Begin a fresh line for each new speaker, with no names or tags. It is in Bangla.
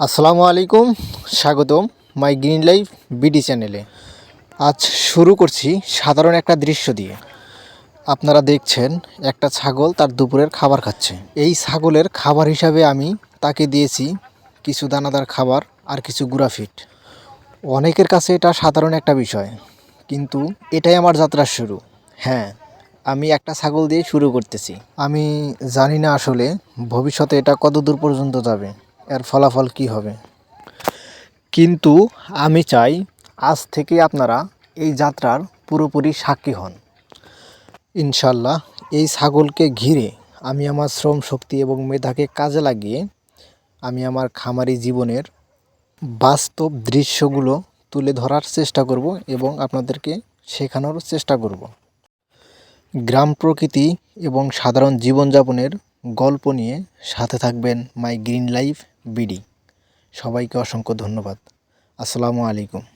আসসালামু আলাইকুম, স্বাগতম মাই গ্রিন লাইফ বিডি চ্যানেলে। আজ শুরু করছি সাধারণ একটা দৃশ্য দিয়ে। আপনারা দেখছেন, একটা ছাগল তার দুপুরের খাবার খাচ্ছে। এই ছাগলের খাবার হিসাবে আমি তাকে দিয়েছি কিছু দানাদার খাবার আর কিছু গুড়াফিট অনেকের কাছে এটা সাধারণ একটা বিষয়, কিন্তু এটাই আমার যাত্রার শুরু। হ্যাঁ আমি একটা ছাগল দিয়ে শুরু করতেছি। আমি জানি না আসলে ভবিষ্যতে এটা কত দূর পর্যন্ত যাবে। এর ফলাফল কি হবে? কিন্তু আমি চাই আজ থেকে আপনারা এই যাত্রার পুরোপুরি সাক্ষী হন। ইনশাল্লাহ এই ছাগলকে ঘিরে আমি আমার শ্রম শক্তি এবং মেধাকে কাজে লাগিয়ে আমি আমার খামারি জীবনের বাস্তব দৃশ্যগুলো তুলে ধরার চেষ্টা করব এবং আপনাদেরকে শেখানোর চেষ্টা করব। গ্রাম প্রকৃতি এবং সাধারণ জীবনযাপনের গল্প নিয়ে সাথে থাকবেন মাই গ্রিন লাইফ। বিডি। সবাইকে অসংখ্য ধন্যবাদ। আসসালামু আলাইকুম।